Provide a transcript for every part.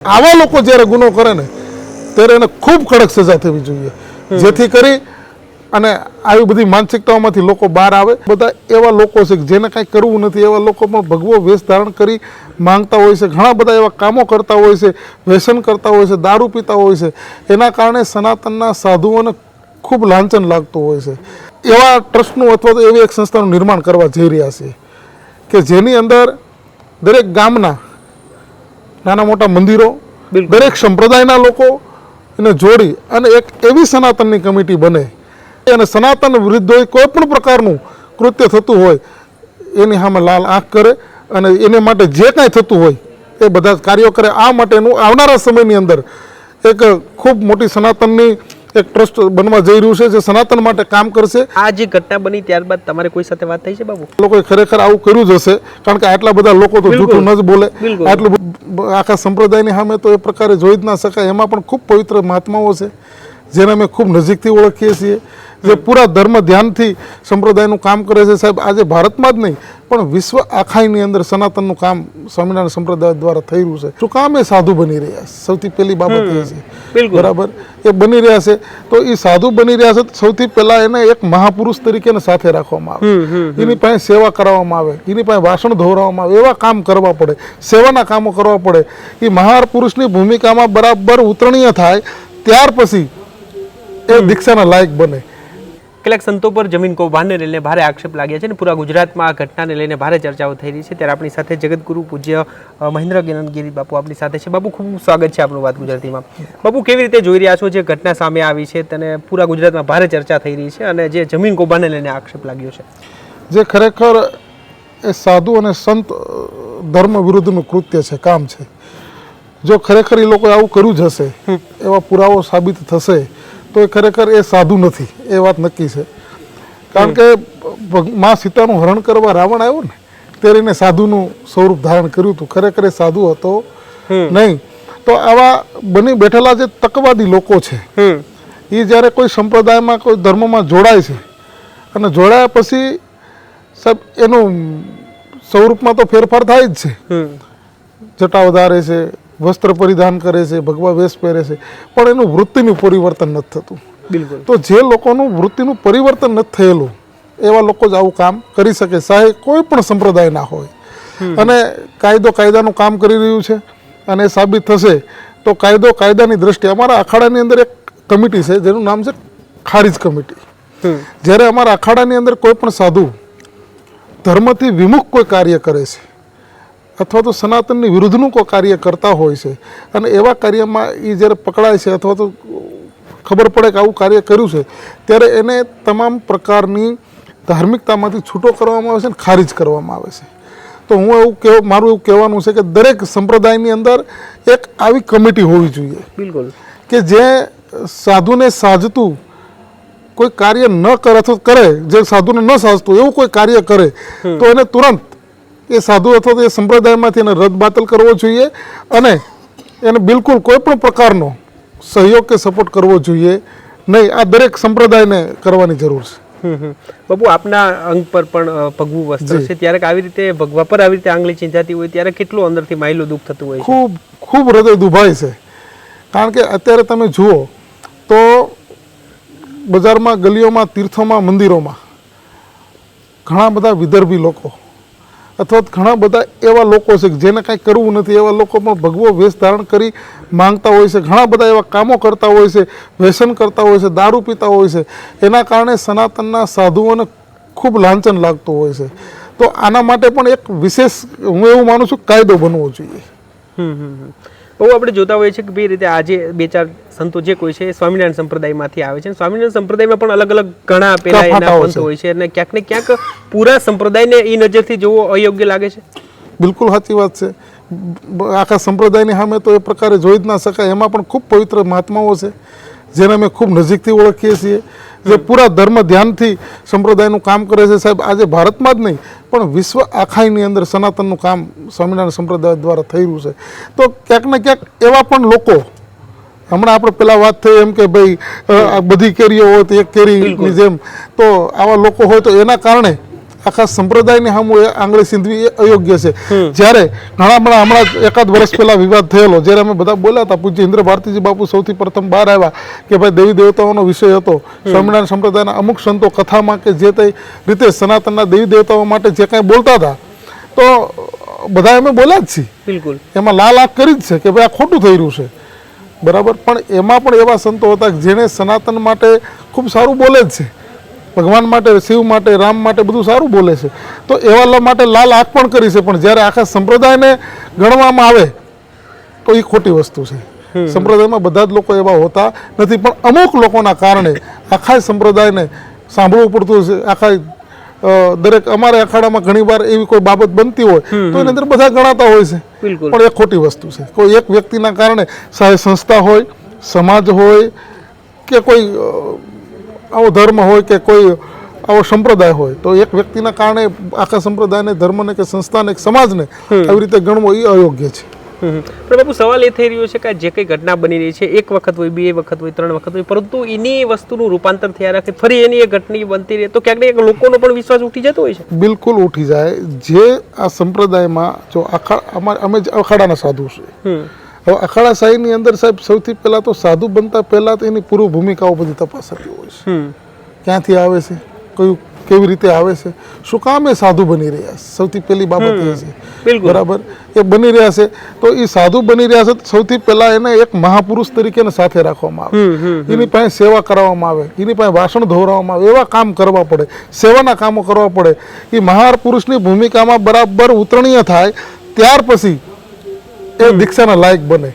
આવા લોકો જ્યારે ગુનો કરે ને, ત્યારે એને ખૂબ કડક સજા થવી જોઈએ. જેથી કરી અને આવી બધી માનસિકતાઓમાંથી લોકો બહાર આવે. બધા એવા લોકો છે જેને કાંઈ કરવું નથી, એવા લોકો પણ ભગવો વેશ ધારણ કરી માંગતા હોય છે. ઘણા બધા એવા કામો કરતા હોય છે, વ્યસન કરતા હોય છે, દારૂ પીતા હોય છે. એના કારણે સનાતનના સાધુઓને ખૂબ લાંચન લાગતું હોય છે. એવા ટ્રસ્ટનું અથવા તો એવી એક સંસ્થાનું નિર્માણ કરવા જઈ રહ્યા છે કે જેની અંદર દરેક ગામના નાના મોટા મંદિરો દરેક સંપ્રદાયના લોકો એને જોડી અને એક એવી સનાતનની કમિટી બને. અને સનાતન વિરુદ્ધ હોય કોઈ પણ પ્રકારનું કૃત્ય થતું હોય એની સામે લાલ આંખ કરે અને એને માટે જે કાંઈ થતું હોય એ બધા કાર્યો કરે. આ માટેનું આવનારા સમયની અંદર એક ખૂબ મોટી સનાતનની એક ટ્રસ્ટ બનવા જઈ રહ્યું છે જે સનાતન માટે કામ કરશે. આ જે ઘટના બની ત્યારબાદ તમારે કોઈ સાથે વાત થઈ છે બાબુ? લોકોએ ખરેખર આવું કર્યું જ હશે કારણ કે આટલા બધા લોકો તો જૂઠું ન જ બોલે. આટલું આખા સંપ્રદાયની સામે તો એ પ્રકારે જોઈ જ ના શકાય. એમાં પણ ખૂબ પવિત્ર મહાત્માઓ છે. જેને અમે ખૂબ નજીકથી ઓળખીએ છીએ જે પૂરા ધર્મ ધ્યાનથી સંપ્રદાયનું કામ કરે છે. સાહેબ આજે ભારતમાં જ નહીં પણ વિશ્વ આખાઈની અંદર સનાતનનું કામ સ્વામિનારાયણ સંપ્રદાય દ્વારા થઈ રહ્યું છે. શું કામ એ સાધુ બની રહ્યા છે? સૌથી પહેલી બાબત એ છે. બરાબર? એ બની રહ્યા છે. તો એ સાધુ બની રહ્યા છે તો સૌથી પહેલા એને એક મહાપુરુષ તરીકે સાથે રાખવામાં આવે. એની પાસે સેવા કરાવવામાં આવે એની પાસે વાસણ ધોવરાવવામાં આવે એવા કામ કરવા પડે સેવાના કામો કરવા પડે. એ મહાપુરુષની ભૂમિકામાં બરાબર ઉતરણીય થાય ત્યાર પછી એ દીક્ષાના લાયક બને. કેટલાક સંતો પર જમીન કૌભાંડને લઈને ભારે આક્ષેપ લાગ્યા છે અને પૂરા ગુજરાતમાં આ ઘટનાને લઈને ભારે ચર્ચાઓ થઈ રહી છે. ત્યારે આપણી સાથે જગતગુરુ પૂજ્ય મહેન્દ્ર જ્ઞાનગીરી બાપુ આપણી સાથે છે. બાપુ ખૂબ સ્વાગત છે આપણું વાત ગુજરાતીમાં. બાપુ કેવી રીતે જોઈ રહ્યા છો જે ઘટના સામે આવી છે તેને પૂરા ગુજરાતમાં ભારે ચર્ચા થઈ રહી છે અને જે જમીન કૌભાંડને લઈને આક્ષેપ લાગ્યો છે? જે ખરેખર એ સાધુ અને સંત ધર્મ વિરુદ્ધનું કૃત્ય છે કામ છે. જો ખરેખર એ લોકોએ આવું કર્યું જ હશે એવા પુરાવો સાબિત થશે તો એ ખરેખર એ સાધુ નથી એ વાત નક્કી છે. કારણ કે મા સીતાનું હરણ કરવા રાવણ આવ્યો ને ત્યારે એને સાધુનું સ્વરૂપ ધારણ કર્યું હતું. ખરેખર એ સાધુ હતો નહીં. તો આવા બની બેઠેલા જે તકવાદી લોકો છે એ જ્યારે કોઈ સંપ્રદાયમાં કોઈ ધર્મમાં જોડાય છે અને જોડાયા પછી સાહેબ એનું સ્વરૂપમાં તો ફેરફાર થાય જ છે. જટા વધારે છે વસ્ત્ર પરિધાન કરે છે ભગવા વેશ પહેરે છે પણ એનું વૃત્તિનું પરિવર્તન નથી થતું. બિલકુલ. તો જે લોકોનું વૃત્તિનું પરિવર્તન નથી થયેલું એવા લોકો જ આવું કામ કરી શકે. ચાહે કોઈ પણ સંપ્રદાયના હોય. અને કાયદો કાયદાનું કામ કરી રહ્યું છે અને એ સાબિત થશે તો કાયદો કાયદાની દ્રષ્ટિએ અમારા અખાડાની અંદર એક કમિટી છે જેનું નામ છે ખારીજ કમિટી. જ્યારે અમારા અખાડાની અંદર કોઈ પણ સાધુ ધર્મથી વિમુખ કોઈ કાર્ય કરે છે અથવા તો સનાતનની વિરુદ્ધનું કોઈ કાર્ય કરતા હોય છે. અને એવા કાર્યમાં એ જ્યારે પકડાય છે અથવા તો ખબર પડે કે આવું કાર્ય કર્યું છે ત્યારે એને તમામ પ્રકારની ધાર્મિકતામાંથી છૂટો કરવામાં આવે છે અને ખારીજ કરવામાં આવે છે. તો હું એવું કહેવું મારું એવું કહેવાનું છે કે દરેક સંપ્રદાયની અંદર એક આવી કમિટી હોવી જોઈએ. બિલકુલ. કે જે સાધુને સાજતું કોઈ કાર્ય ન કરે અથવા તો કરે જે સાધુને ન સાજતું એવું કોઈ કાર્ય કરે તો એને તુરંત એ સાધુ અથવા તો એ સંપ્રદાયમાંથી એને રદ બાતલ કરવો જોઈએ અને એને બિલકુલ કોઈ પણ પ્રકારનો સહયોગ કે સપોર્ટ કરવો જોઈએ નહીં. આ દરેક સંપ્રદાયને કરવાની જરૂર છે. હમ. આપના અંગ પર પણ પગવું ભગવું વસ્ત્ર છે. ત્યારે આવી રીતે ભગવા પર આવી રીતે આંગળી ચીંધાતી હોય ત્યારે કેટલું અંદરથી માયલું દુઃખ થતું હોય ખૂબ ખૂબ હૃદય દુભાય છે. કારણ કે અત્યારે તમે જુઓ તો બજારમાં ગલીઓમાં તીર્થોમાં મંદિરોમાં ઘણા બધા વિદર્ભી લોકો અથવા ઘણા બધા એવા લોકો છે જેને કાંઈ કરવું નથી, એવા લોકો પણ ભગવો વેશ ધારણ કરી માંગતા હોય છે, ઘણા બધા એવા કામો કરતા હોય છે, વ્યસન કરતા હોય છે, દારૂ પીતા હોય છે. એના કારણે સનાતનના સાધુઓને ખૂબ લાંછન લાગતું હોય છે. તો આના માટે પણ એક વિશેષ, હું એવું માનું છું, કાયદો બનવો જોઈએ. હમ હમ. બહુ આપણે જોતા હોઈએ છીએ કે ભાઈ રીતે આજે બે ચાર સંતો જે કોઈ છે એ સ્વામિનારાયણ સંપ્રદાયમાંથી આવે છે સ્વામિનારાયણ સંપ્રદાયમાં પણ અલગ અલગ ઘણા પેલા એના પંથો હોય છે અને ક્યાંક ને ક્યાંક પૂરા સંપ્રદાયને એ નજરથી જોવો અયોગ્ય લાગે છે. બિલકુલ સાચી વાત છે. આખા સંપ્રદાયની સામે તો એ પ્રકારે જોઈ જ ના શકાય. એમાં પણ ખૂબ પવિત્ર મહાત્માઓ છે જેને અમે ખૂબ નજીકથી ઓળખીએ છીએ. જે પૂરા ધર્મ ધ્યાનથી સંપ્રદાયનું કામ કરે છે સાહેબ આજે ભારતમાં જ નહીં પણ વિશ્વ આખાઈની અંદર સનાતનનું કામ સ્વામિનારાયણ સંપ્રદાય દ્વારા થઈ રહ્યું છે. તો ક્યાંક ને ક્યાંક એવા પણ લોકો હમણાં આપણે પેલા વાત થઈ એમ કે ભાઈ આ બધી કેરીઓ હોય તો એક કેરીની જેમ તો આવા લોકો હોય તો એના કારણે આખા સંપ્રદાયની સામું આંગળી સીંધવી એ અયોગ્ય છે. જ્યારે ઘણા બધા હમણાં એકાદ વર્ષ પહેલા વિવાદ થયેલો જ્યારે અમે બધા બોલ્યા હતા પૂજ્ય ઇન્દ્ર ભારતીજી બાપુ સૌથી પ્રથમ બહાર આવ્યા કે ભાઈ દેવી દેવતાઓનો વિષય હતો. સ્વામિનારાયણ સંપ્રદાયના અમુક સંતો કથામાં કે જે તે રીતે સનાતનના દેવી દેવતાઓ માટે જે કાંઈ બોલતા હતા તો બધા અમે બોલ્યા જ છીએ. બિલકુલ. એમાં લાલ આંખ કરી જ છે કે ભાઈ આ ખોટું થઈ રહ્યું છે. બરાબર? પણ એમાં પણ એવા સંતો હતા કે જેને સનાતન માટે ખૂબ સારું બોલે જ છે. ભગવાન માટે શિવ માટે રામ માટે બધું સારું બોલે છે. તો એવા માટે લાલ આંખ પણ કરી છે પણ જ્યારે આખા સંપ્રદાયને ગણવામાં આવે તો એ ખોટી વસ્તુ છે. સંપ્રદાયમાં બધા જ લોકો એવા હોતા નથી પણ અમુક લોકોના કારણે આખા સંપ્રદાયને સાંભળવું પડતું છે આખા દરેક અમારે અખાડામાં ઘણીવાર એવી કોઈ બાબત બનતી હોય તો એની અંદર બધા ગણાતા હોય છે. પણ એ ખોટી વસ્તુ છે. કોઈ એક વ્યક્તિના કારણે ચાહે સંસ્થા હોય સમાજ હોય કે કોઈ આવો ધર્મ હોય કે કોઈ આવો સંપ્રદાય હોય તો એક વ્યક્તિના કારણે આખા સંપ્રદાયને ધર્મને કે સંસ્થાને કે સમાજને આવી રીતે ગણવો એ અયોગ્ય છે. પણ બાપુ સવાલ એ થઈ રહ્યો છે કે જે કંઈ ઘટના બની રહી છે એક વખત હોય બે વખત હોય ત્રણ વખત હોય પરંતુ એની વસ્તુનું રૂપાંતર થયા રાખે ફરી એની એ ઘટના બનતી રહે તો ક્યાંક ને ક્યાંક લોકોનો પણ વિશ્વાસ ઉઠી જતો હોય છે. બિલકુલ ઉઠી જાય. જે આ સંપ્રદાયમાં જો આખા અમારે અમે અખાડાના સાધુ છે હવે અખાડા શાહીની અંદર સાહેબ સૌથી પહેલાં તો સાધુ બનતા પહેલાં તો એની પૂર્વ ભૂમિકાઓ બધી તપાસાતી હોય છે. ક્યાંથી આવે છે? કયું કેવી રીતે આવે છે? શું કામ એ સાધુ બની રહ્યા છે? સૌથી પહેલી બાબત એ છે. બરાબર? એ બની રહ્યા છે. તો એ સાધુ બની રહ્યા છે તો સૌથી પહેલા એને એક મહાપુરુષ તરીકે સાથે રાખવામાં આવે. એની પાસે સેવા કરાવવામાં આવે. એની પાસે ભાષણ ધોરાવવામાં આવે. એવા કામ કરવા પડે. સેવાના કામો કરવા પડે. એ મહાપુરુષની ભૂમિકામાં બરાબર ઉતરણીય થાય. ત્યાર પછી એ દીક્ષાના લાયક બને.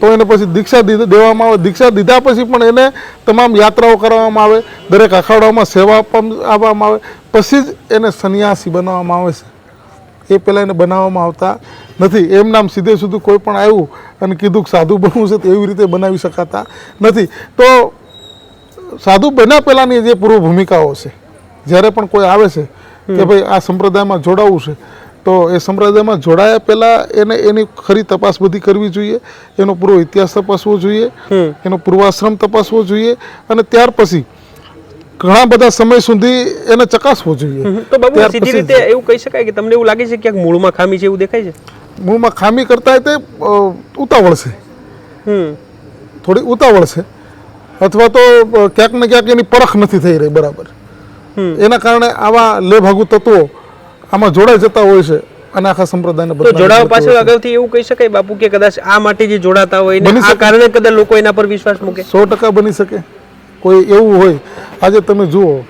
તો એને પછી દીક્ષા દેવામાં આવે દીક્ષા દીધા પછી પણ એને તમામ યાત્રાઓ કરવામાં આવે દરેક અખાડાઓમાં સેવા આપવામાં આપવામાં આવે પછી જ એને સંન્યાસી બનાવવામાં આવે છે. એ પહેલાં એને બનાવવામાં આવતા નથી. એમ નામ સીધે સીધું કોઈ પણ આવ્યું અને કીધું કે સાધુ બનવું છે તો એવી રીતે બનાવી શકાતા નથી. તો સાધુ બન્યા પહેલાંની જે પૂર્વ ભૂમિકાઓ છે જ્યારે પણ કોઈ આવે છે કે ભાઈ આ સંપ્રદાયમાં જોડાવવું છે તો એ સંપ્રદાયમાં જોડાયા પહેલાં એને એની ખરી તપાસ બધી કરવી જોઈએ. એનો પૂરો ઇતિહાસ તપાસવો જોઈએ. એનો પૂર્વાશ્રમ તપાસવો જોઈએ અને ત્યાર પછી ઘણા બધા સમય સુધી એને ચકાસવો જોઈએ. તો બાબુ સીધી રીતે એવું કહી શકાય કે તમને એવું લાગે છે કે ક્યાંક મૂળમાં ખામી છે એવું દેખાય છે? મૂળમાં ખામી કરતા તે ઉતાવળ છે. થોડી ઉતાવળ છે. અથવા તો ક્યાંક ને ક્યાંક એની પરખ નથી થઈ રહી બરાબર. એના કારણે આવા લેભાગુ તત્વો આમાં જોડાઈ જતા હોય છે. અને આખા સંપ્રદાયને તો જોડાવા પાછળ અગાઉથી એવું કહી શકાય બાપુ કે કદાચ આ માટે જે જોડાતા હોય ને આ કારણે કદાચ લોકો એના પર વિશ્વાસ મૂકે? સો ટકા બની શકે. કોઈ એવું હોય આજે તમે જુઓ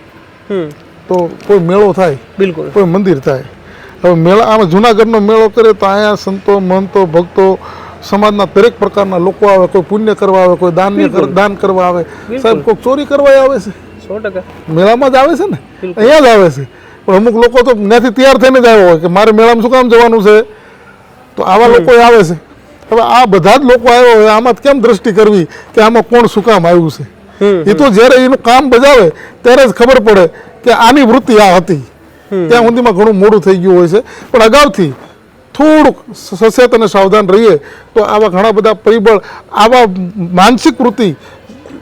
તો કોઈ મેળો થાય બિલકુલ. કોઈ મંદિર થાય. હવે મેળા આમાં જુનાગઢનો મેળો કરે તો અહીંયા સંતો મહંતો ભક્તો સમાજના દરેક પ્રકારના લોકો આવે કોઈ પુણ્ય કરવા આવે કોઈ દાન દાન કરવા આવે. સાહેબ કોઈ ચોરી કરવા આવે છે? સો ટકા. મેળામાં જ આવે છે ને? અહીંયા જ આવે છે. પણ અમુક લોકો તો ત્યાંથી તૈયાર થઈને જ આવ્યો હોય કે મારે મેળામાં શું કામ જવાનું છે? તો આવા લોકો આવે છે. હવે આ બધા જ લોકો આવ્યો હોય આમાં કેમ દ્રષ્ટિ કરવી કે આમાં કોણ શું કામ આવ્યું છે? એ તો જ્યારે એનું કામ બજાવે ત્યારે જ ખબર પડે કે આની વૃત્તિ આ હતી. ત્યાં સુધીમાં ઘણું મોડું થઈ ગયું હોય છે. પણ અગાઉથી થોડુંક સચેત અને સાવધાન રહીએ તો આવા ઘણા બધા પરિબળ આવા માનસિક વૃત્તિ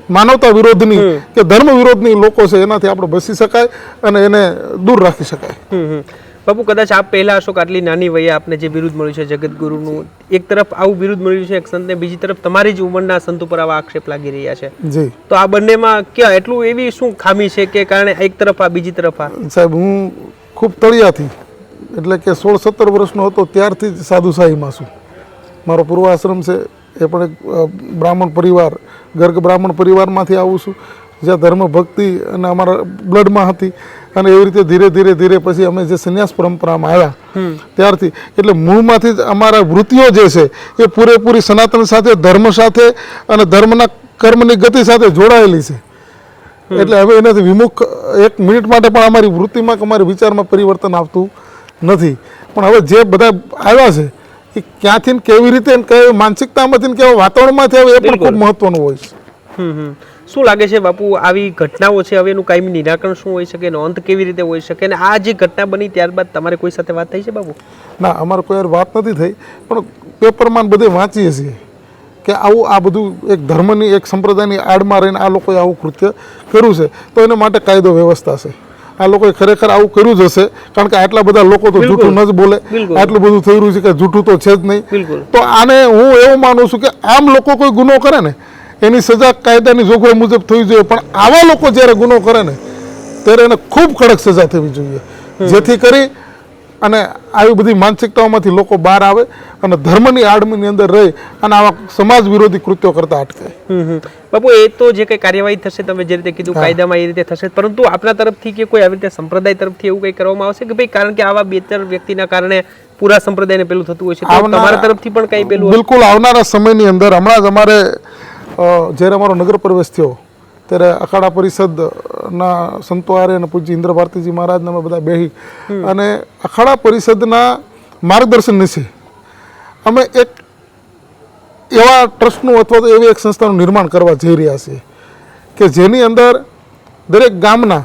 માનવતા વિરોધની કે ધર્મ વિરોધની લોકો છે એનાથી આપણે બસી શકાય અને એને દૂર રાખી શકાય. બાપુ કદાચ આપ પહેલા અશોક આટલી નાની વયે આપને જે બિરુદ મળ્યું છે જગતગુરુનું એક તરફ આવું બિરુદ મળ્યું છે એક સંતને બીજી તરફ તમારી જ ઉંમરના સંત ઉપર આવા આક્ષેપ લાગી રહ્યા છે. જી. તો આ બંનેમાં ક્યાં એટલું એવી શું ખામી છે કે કારણે એક તરફ આ બીજી તરફ આ? સાહેબ હું ખૂબ તળિયાથી એટલે કે સોળ સત્તર વર્ષનો હતો ત્યારથી જ સાધુ સાહીમાં છું. મારો પૂર્વાશ્રમ છે એ પણ એક બ્રાહ્મણ પરિવાર ગર્ગ બ્રાહ્મણ પરિવારમાંથી આવું છું. જ્યાં ધર્મ ભક્તિ અને અમારા બ્લડમાં હતી અને એવી રીતે ધીરે ધીરે ધીરે પછી અમે જે સંન્યાસ પરંપરામાં આવ્યા ત્યારથી એટલે મૂળમાંથી જ અમારા વૃત્તિઓ જે છે એ પૂરેપૂરી સનાતન સાથે ધર્મ સાથે અને ધર્મના કર્મની ગતિ સાથે જોડાયેલી છે. એટલે હવે એનાથી વિમુખ એક મિનિટ માટે પણ અમારી વૃત્તિમાં કે અમારી વિચારમાં પરિવર્તન આવતું નથી. પણ હવે જે બધા આવ્યા છે એ ક્યાંથી કેવી રીતે કઈ માનસિકતામાંથી કેવા વાતાવરણમાંથી આવે એ પણ ખૂબ મહત્વનું હોય છે. શું લાગે છે બાપુ આવી ઘટનાઓ છે હવે એનું કાયમી નિરાકરણ શું હોઈ શકે એનો અંત કેવી રીતે હોઈ શકે અને આ જે ઘટના બની ત્યારબાદ તમારે કોઈ સાથે વાત થઈ છે બાપુ? ના અમારે કોઈ વાત નથી થઈ પણ પેપરમાં ને બધે વાંચીએ છીએ કે આવું આ બધું એક ધર્મની એક સંપ્રદાયની આડમાં રહીને આ લોકોએ આવું કૃત્ય કર્યું છે તો એના માટે કાયદો વ્યવસ્થા છે. આ લોકોએ ખરેખર આવું કર્યું જ હશે કારણ કે આટલા બધા લોકો તો જૂઠું ન જ બોલે. આટલું બધું થઈ રહ્યું છે કે જૂઠું તો છે જ નહીં. તો આને હું એવું માનું છું કે આમ લોકો કોઈ ગુનો કરે ને એની સજા કાયદાની જોગવાઈ મુજબ થવી જોઈએ પણ આવા લોકો જ્યારે ગુનો કરે ને ત્યારે એને ખૂબ કડક સજા થવી જોઈએ. જેથી કરી અને આવી બધી માનસિકતાઓમાંથી લોકો બહાર આવે અને ધર્મની આડમીની અંદર રહી અને આવા સમાજ વિરોધી કૃત્યો કરતા અટકે. બાપુ એ તો જે કંઈ કાર્યવાહી થશે તમે જે રીતે કીધું કાયદામાં એ રીતે થશે પરંતુ આપણા તરફથી કે કોઈ આવી રીતે સંપ્રદાય તરફથી એવું કંઈ કરવામાં આવશે કે ભાઈ કારણ કે આવા બે ત્રણ વ્યક્તિના કારણે પૂરા સંપ્રદાયને પેલું થતું હોય છે તમારા તરફથી પણ કંઈ પેલું બિલકુલ આવનારા સમયની અંદર હમણાં જ અમારે જ્યારે અમારો નગર પ્રવેશ થયો ત્યારે અખાડા પરિષદના સંતો અને પૂજ્ય ઇન્દ્ર ભારતીજી મહારાજને અમે બધા બેહી અને અખાડા પરિષદના માર્ગદર્શન નીચે અમે એક એવા ટ્રસ્ટનું અથવા તો એવી એક સંસ્થાનું નિર્માણ કરવા જઈ રહ્યા છીએ કે જેની અંદર દરેક ગામના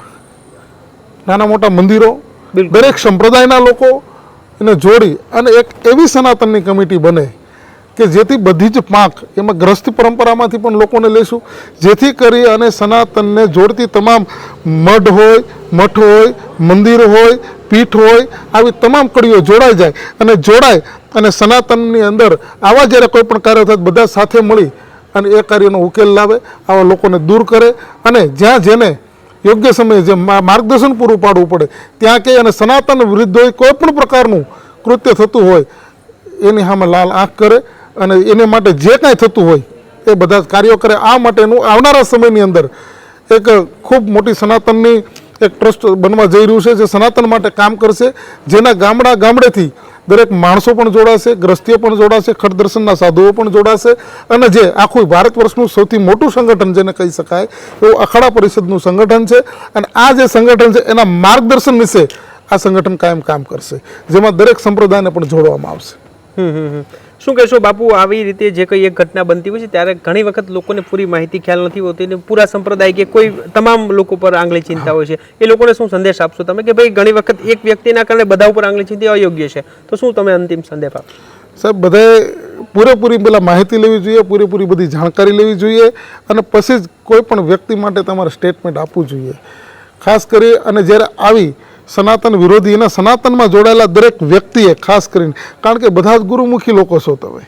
નાના મોટા મંદિરો દરેક સંપ્રદાયના લોકો એને જોડી અને એક એવી સનાતનની કમિટી બને કે જેથી બધી જ પાંખ એમાં ગ્રસ્ત પરંપરામાંથી પણ લોકોને લેશું જેથી કરી અને સનાતનને જોડતી તમામ મઢ હોય, મઠ હોય, મંદિર હોય, પીઠ હોય, આવી તમામ કડીઓ જોડાઈ જાય અને જોડાય અને સનાતનની અંદર આવા જ્યારે કોઈ પણ કાર્ય થાય બધા સાથે મળી અને એ કાર્યનો ઉકેલ લાવે, આવા લોકોને દૂર કરે અને જ્યાં જેને યોગ્ય સમયે જે માર્ગદર્શન પૂરું પાડવું પડે, ત્યાં કે અને સનાતન વિરુદ્ધ હોય કોઈ પણ પ્રકારનું કૃત્ય થતું હોય, એની સામે લાલ આંખ કરે અને એને માટે જે કાંઈ થતું હોય, એ બધા કાર્યો કરે. આ માટેનું આવનારા સમયની અંદર એક ખૂબ મોટી સનાતનની એક ટ્રસ્ટ બનવા જઈ રહ્યું છે, જે સનાતન માટે કામ કરશે, જેના ગામડા ગામડેથી દરેક માણસો પણ જોડાશે, ગ્રસ્તીઓ પણ જોડાશે ખડદર્શનના સાધુઓ પણ જોડાશે, અને જે આખું ભારત વર્ષનું સૌથી મોટું સંગઠન જેને કહી શકાય, એવું અખાડા પરિષદનું સંગઠન છે. અને આ જે સંગઠન છે, એના માર્ગદર્શન વિશે આ સંગઠન કાયમ કામ કરશે, જેમાં દરેક સંપ્રદાયને પણ જોડવામાં આવશે. હમ હમ. શું કહેશો બાપુ, આવી રીતે જે કંઈ એક ઘટના બનતી હોય છે, ત્યારે ઘણી વખત લોકોને પૂરી માહિતી ખ્યાલ નથી હોતી ને પૂરા સંપ્રદાય કે કોઈ તમામ લોકો પર આંગળી ચિંતા હોય છે. એ લોકોને શું સંદેશ આપશો તમે કે ભાઈ ઘણી વખત એક વ્યક્તિના કારણે બધા ઉપર આંગળી ચિંતા અયોગ્ય છે? તો શું તમે અંતિમ સંદેશ આપશો? સાહેબ, બધાએ પૂરેપૂરી પેલા માહિતી લેવી જોઈએ, પૂરેપૂરી બધી જાણકારી લેવી જોઈએ અને પછી જ કોઈ પણ વ્યક્તિ માટે તમારે સ્ટેટમેન્ટ આપવું જોઈએ. ખાસ કરી અને જ્યારે આવી સનાતન વિરોધી એના સનાતનમાં જોડાયેલા દરેક વ્યક્તિએ ખાસ કરીને કારણ કે બધા જ ગુરુમુખી લોકો છો તમે.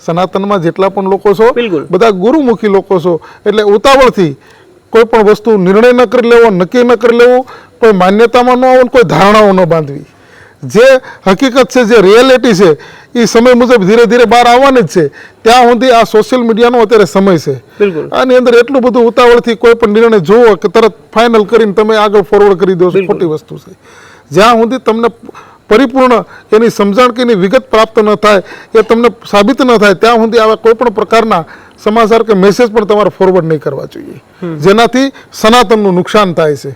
સનાતનમાં જેટલા પણ લોકો છો બધા ગુરુમુખી લોકો છો. એટલે ઉતાવળથી કોઈ પણ વસ્તુ નિર્ણય ન કરી લેવો નક્કી ન કરી લેવું કોઈ માન્યતામાં ન આવો કોઈ ધારણાઓ ન બાંધવી. જે હકીકત છે જે રિયાલિટી છે એ સમય મુજબ ધીરે ધીરે બહાર આવવાની જ છે. ત્યાં સુધી આ સોશિયલ મીડિયાનો અત્યારે સમય છે. આની અંદર એટલું બધું ઉતાવળથી કોઈ પણ નિર્ણય જોવો કે તરત ફાઇનલ કરીને તમે આગળ ફોરવર્ડ કરી દો છો. ખોટી વસ્તુ છે. જ્યાં સુધી તમને પરિપૂર્ણ એની સમજણ કે એની વિગત પ્રાપ્ત ન થાય એ તમને સાબિત ન થાય ત્યાં સુધી આવા કોઈ પણ પ્રકારના સમાચાર કે મેસેજ પણ તમારે ફોરવર્ડ નહીં કરવા જોઈએ. જેનાથી સનાતનનું નુકસાન થાય છે.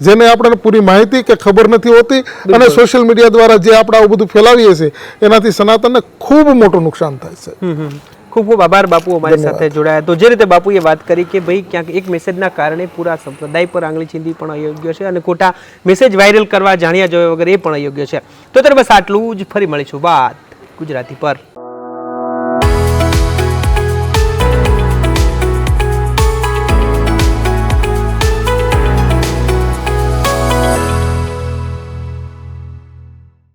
જેને આપણને પૂરી માહિતી કે ખબર નથી હોતી અને સોશિયલ મીડિયા દ્વારા જે આપણે આવું બધું ફેલાવીએ છીએ એનાથી સનાતનને ખૂબ મોટું નુકસાન થાય છે. ખૂબ ખૂબ આભાર બાપુ અમારી સાથે જોડાયા. તો જે રીતે બાપુએ વાત કરી કે ભાઈ ક્યાંક એક મેસેજના કારણે પૂરા સંપ્રદાય પર આંગળી ચીંધી પણ અયોગ્ય છે અને ખોટા મેસેજ વાયરલ કરવા જાણ્યા જોયા વગર એ પણ અયોગ્ય છે. તો ત્યારે બસ આટલું જ. ફરી મળીશું વાત ગુજરાતી પર.